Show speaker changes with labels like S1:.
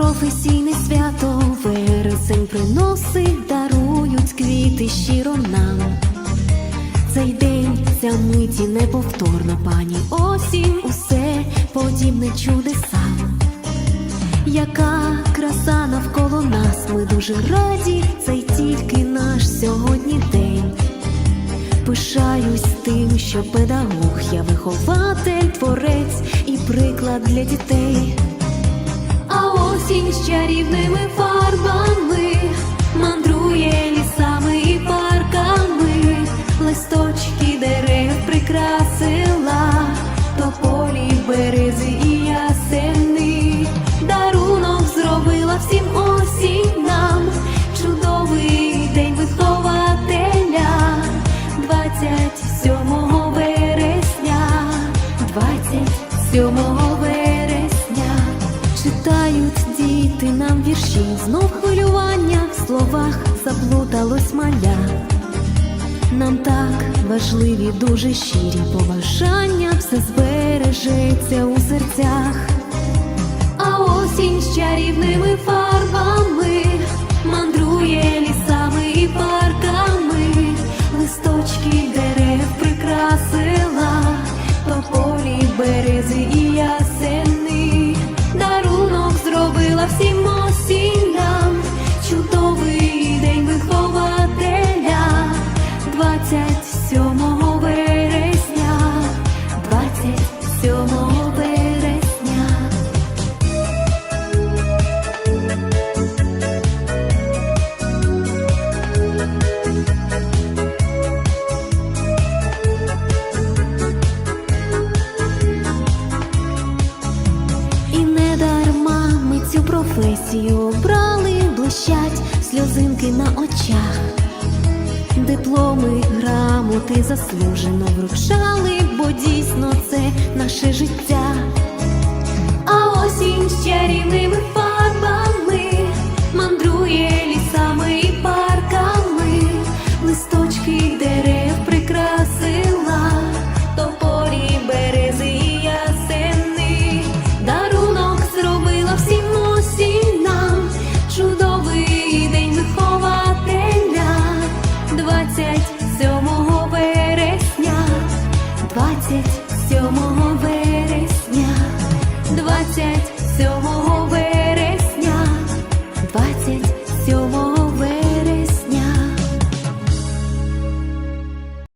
S1: професійне свято, вересень приносить, дарують квіти щиро нам. Цей день, ця миті неповторна пані осінь, усе подібне чудесам. Яка краса навколо нас, ми дуже раді, цей тільки наш сьогодні день. Пишаюсь тим, що педагог, я вихователь, творець і приклад для дітей. Осінь з чарівними фарбами. Мандрує лісами і парками, листочки дерев прикрасила, тополі, берези і ясени, дарунок зробила всім осінь нам, чудовий день вихователя, 27 вересня, 27 вересня. Читають діти нам вірші, знов хвилювання в словах заплуталось маля. Нам так важливі дуже щирі побажання, все збережеться у серцях. А осінь з чарівними фарбами професію обрали, блищать сльозинки на очах. Дипломи, грамоти заслужено вручали, бо дійсно це наше життя. А осінь ще чарівними 27 вересня, 27 вересня.